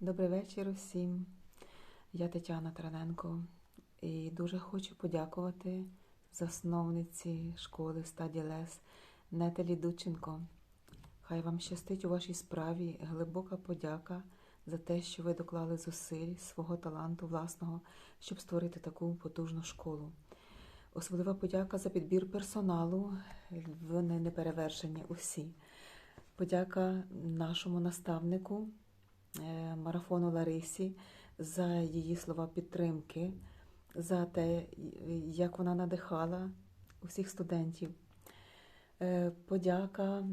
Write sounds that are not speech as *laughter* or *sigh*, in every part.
Добрий вечір усім. Я Тетяна Тараненко і дуже хочу подякувати засновниці школи Стаді Лес Нетелі Дученко. Хай вам щастить у вашій справі. Глибока подяка за те, що ви доклали зусиль свого таланту власного, щоб створити таку потужну школу. Особлива подяка за підбір персоналу. Вони не перевершені усі. Подяка нашому наставнику марафону Ларисі за її слова підтримки, за те, як вона надихала усіх студентів. Е, Подяка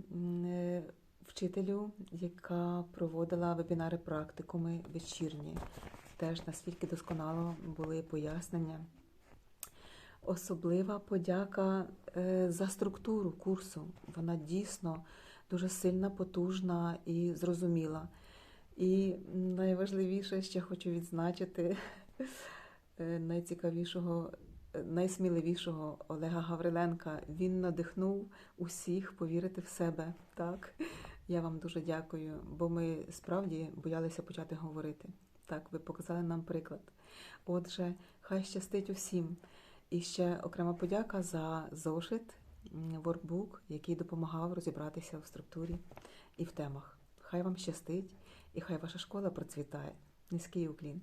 е, вчителю, яка проводила вебінари практикуми вечірні. Теж наскільки досконало були пояснення. Особлива подяка е, за структуру курсу. Вона дійсно дуже сильна, потужна і зрозуміла. І найважливіше, ще хочу відзначити *laughs* е, найцікавішого, е, найсміливішого Олега Гавриленка. Він надихнув усіх повірити в себе. Так, я вам дуже дякую, бо ми справді боялися почати говорити. Так, ви показали нам приклад. Отже, хай щастить усім. І ще окрема подяка за зошит, воркбук, який допомагав розібратися в структурі і в темах. Хай вам щастить, і хай ваша школа процвітає. Низький уклін.